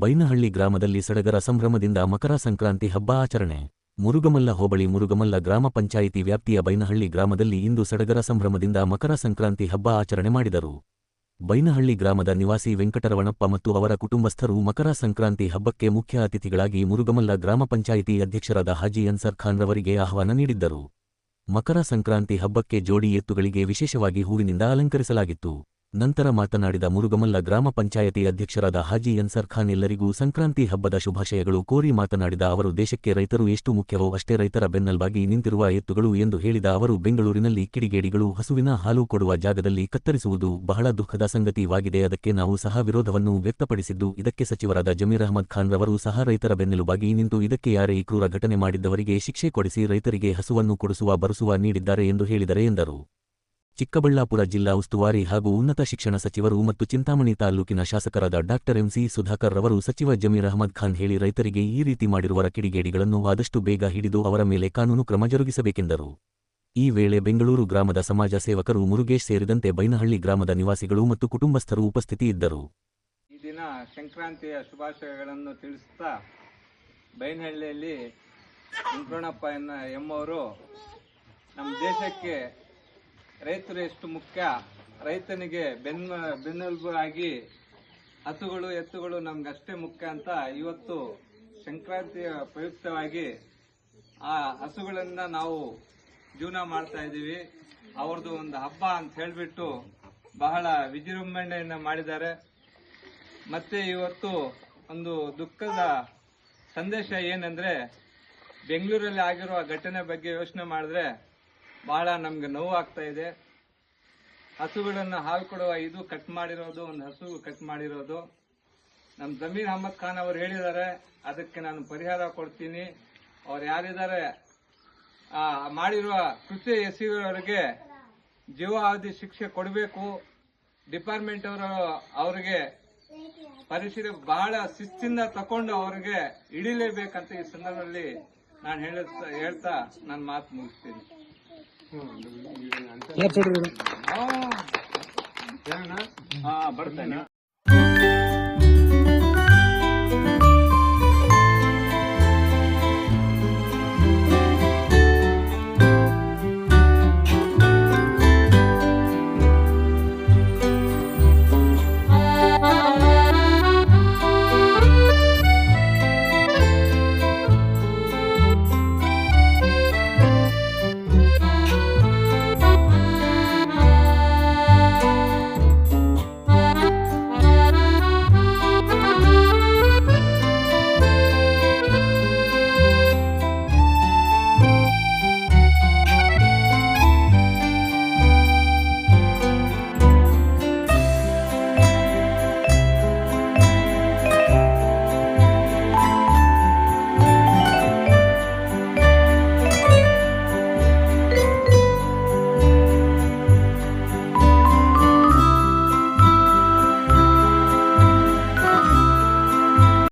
ಬೈನಹಳ್ಳಿ ಗ್ರಾಮದಲ್ಲಿ ಸಡಗರ ಸಂಭ್ರಮದಿಂದ ಮಕರ ಸಂಕ್ರಾಂತಿ ಹಬ್ಬ ಆಚರಣೆ. ಮುರುಗಮಲ್ಲ ಹೋಬಳಿ ಮುರುಗಮಲ್ಲ ಗ್ರಾಮ ಪಂಚಾಯಿತಿ ವ್ಯಾಪ್ತಿಯ ಬೈನಹಳ್ಳಿ ಗ್ರಾಮದಲ್ಲಿ ಇಂದು ಸಡಗರ ಸಂಭ್ರಮದಿಂದ ಮಕರ ಸಂಕ್ರಾಂತಿ ಹಬ್ಬ ಆಚರಣೆ ಮಾಡಿದರು. ಬೈನಹಳ್ಳಿ ಗ್ರಾಮದ ನಿವಾಸಿ ವೆಂಕಟರವಣಪ್ಪ ಮತ್ತು ಅವರ ಕುಟುಂಬಸ್ಥರು ಮಕರ ಸಂಕ್ರಾಂತಿ ಹಬ್ಬಕ್ಕೆ ಮುಖ್ಯ ಅತಿಥಿಗಳಾಗಿ ಮುರುಗಮಲ್ಲ ಗ್ರಾಮ ಪಂಚಾಯಿತಿ ಅಧ್ಯಕ್ಷರಾದ ಹಾಜಿ ಅನ್ಸರ್ ಖಾನ್ ರವರಿಗೆ ಆಹ್ವಾನ ನೀಡಿದ್ದರು. ಮಕರ ಸಂಕ್ರಾಂತಿ ಹಬ್ಬಕ್ಕೆ ಜೋಡಿ ಎತ್ತುಗಳಿಗೆ ವಿಶೇಷವಾಗಿ ಹೂವಿನಿಂದ ಅಲಂಕರಿಸಲಾಗಿತ್ತು. ನಂತರ ಮಾತನಾಡಿದ ಮುರುಗಮಲ್ಲ ಗ್ರಾಮ ಪಂಚಾಯತಿ ಅಧ್ಯಕ್ಷರಾದ ಹಾಜಿ ಅನ್ಸರ್ ಖಾನ್ ಎಲ್ಲರಿಗೂ ಸಂಕ್ರಾಂತಿ ಹಬ್ಬದ ಶುಭಾಶಯಗಳು ಕೋರಿ ಮಾತನಾಡಿದ ಅವರು, ದೇಶಕ್ಕೆ ರೈತರು ಎಷ್ಟು ಮುಖ್ಯವೋ ಅಷ್ಟೇ ರೈತರ ಬೆನ್ನಲ್ವಾಗಿ ನಿಂತಿರುವ ಎತ್ತುಗಳು ಎಂದು ಹೇಳಿದ ಅವರು, ಬೆಂಗಳೂರಿನಲ್ಲಿ ಕಿಡಿಗೇಡಿಗಳು ಹಸುವಿನ ಹಾಲು ಕೊಡುವ ಜಾಗದಲ್ಲಿ ಕತ್ತರಿಸುವುದು ಬಹಳ ದುಃಖದ ಸಂಗತಿವಾಗಿದೆ. ಅದಕ್ಕೆ ನಾವು ಸಹ ವಿರೋಧವನ್ನು ವ್ಯಕ್ತಪಡಿಸಿದ್ದು, ಇದಕ್ಕೆ ಸಚಿವರಾದ ಜಮೀರ್ ಅಹಮದ್ ಖಾನ್ ರವರು ಸಹ ರೈತರ ಬೆನ್ನೆಲುಬಾಗಿ ನಿಂತು ಇದಕ್ಕೆ ಯಾರೇ ಕ್ರೂರ ಘಟನೆ ಮಾಡಿದ್ದವರಿಗೆ ಶಿಕ್ಷೆ ಕೊಡಿಸಿ ರೈತರಿಗೆ ಹಸುವನ್ನು ಕೊಡಿಸುವ ಬರುಸುವ ನೀಡಿದ್ದಾರೆ ಎಂದು ಹೇಳಿದರೆ ಎಂದರು. ಚಿಕ್ಕಬಳ್ಳಾಪುರ ಜಿಲ್ಲಾ ಉಸ್ತುವಾರಿ ಹಾಗೂ ಉನ್ನತ ಶಿಕ್ಷಣ ಸಚಿವರು ಮತ್ತು ಚಿಂತಾಮಣಿ ತಾಲೂಕಿನ ಶಾಸಕರಾದ ಡಾಕ್ಟರ್ ಎಂಸಿ ಸುಧಾಕರ್ ರವರು ಸಚಿವ ಜಮೀರ್ ಅಹಮದ್ ಖಾನ್ ಹೇಳಿ ರೈತರಿಗೆ ಈ ರೀತಿ ಮಾಡಿರುವ ಕಿಡಿಗೇಡಿಗಳನ್ನು ಆದಷ್ಟು ಬೇಗ ಹಿಡಿದು ಅವರ ಮೇಲೆ ಕಾನೂನು ಕ್ರಮ ಜರುಗಿಸಬೇಕೆಂದರು. ಈ ವೇಳೆ ಬೆಂಗಳೂರು ಗ್ರಾಮದ ಸಮಾಜ ಸೇವಕರು ಮುರುಗೇಶ್ ಸೇರಿದಂತೆ ಬೈನಹಳ್ಳಿ ಗ್ರಾಮದ ನಿವಾಸಿಗಳು ಮತ್ತು ಕುಟುಂಬಸ್ಥರು ಉಪಸ್ಥಿತಿ ಇದ್ದರು. ಈ ದಿನ ಸಂಕ್ರಾಂತಿಯ ಶುಭಾಶಯಗಳನ್ನು ತಿಳಿಸುತ್ತಾ ಬೈನಹಳ್ಳಿಯಲ್ಲಿ ಎಂಬವರು ನಮ್ಮ ದೇಶಕ್ಕೆ ರೈತರು ಎಷ್ಟು ಮುಖ್ಯ? ರೈತನಿಗೆ ಬೆನ್ನ ಬೆನ್ನೆಲುಬು ಆಗಿ ಹಸುಗಳು, ಎತ್ತುಗಳು ನಮ್ಗಷ್ಟೇ ಮುಖ್ಯ ಅಂತ ಇವತ್ತು ಸಂಕ್ರಾಂತಿಯ ಪ್ರಯುಕ್ತವಾಗಿ ಆ ಹಸುಗಳನ್ನ ನಾವು ಜೀವನ ಮಾಡ್ತಾ ಇದ್ದೀವಿ. ಅವ್ರದ್ದು ಒಂದು ಹಬ್ಬ ಅಂತ ಹೇಳಿಬಿಟ್ಟು ಬಹಳ ವಿಜೃಂಭಣೆಯನ್ನು ಮಾಡಿದ್ದಾರೆ. ಮತ್ತೆ ಇವತ್ತು ಒಂದು ದುಃಖದ ಸಂದೇಶ ಏನಂದ್ರೆ, ಬೆಂಗಳೂರಲ್ಲಿ ಆಗಿರುವ ಘಟನೆ ಬಗ್ಗೆ ಯೋಚನೆ ಮಾಡಿದ್ರೆ ಬಹಳ ನಮ್ಗೆ ನೋವು ಆಗ್ತಾ ಇದೆ. ಹಸುಗಳನ್ನು ಹಾಲು ಕೊಡುವ ಇದು ಕಟ್ ಮಾಡಿರೋದು ಒಂದು ಹಸು ಕಟ್ ಮಾಡಿರೋದು. ನಮ್ಮ ಜಮೀರ್ ಅಹಮದ್ ಖಾನ್ ಅವರು ಹೇಳಿದ್ದಾರೆ ಅದಕ್ಕೆ ನಾನು ಪರಿಹಾರ ಕೊಡ್ತೀನಿ. ಅವ್ರು ಯಾರಿದ್ದಾರೆ? ಆ, ಮಾಡಿರುವ ಕೃಷಿ ಎಸಗಿರೋರಿಗೆ ಜೀವಾವಧಿ ಶಿಕ್ಷೆ ಕೊಡಬೇಕು. ಡಿಪಾರ್ಟ್ಮೆಂಟ್ ಅವರು ಅವರಿಗೆ ಪರಿಶೀಲನೆ ಬಹಳ ಶಿಸ್ತಿಂದ ತಕೊಂಡು ಅವ್ರಿಗೆ ಹಿಡಿಲೇಬೇಕಂತ ಈ ಸಂದರ್ಭದಲ್ಲಿ ನಾನು ಹೇಳುತ್ತಾ ಹೇಳ್ತಾ ನನ್ನ ಮಾತು ಮುಗಿಸ್ತೀನಿ. ಬರ್ತೇನೆ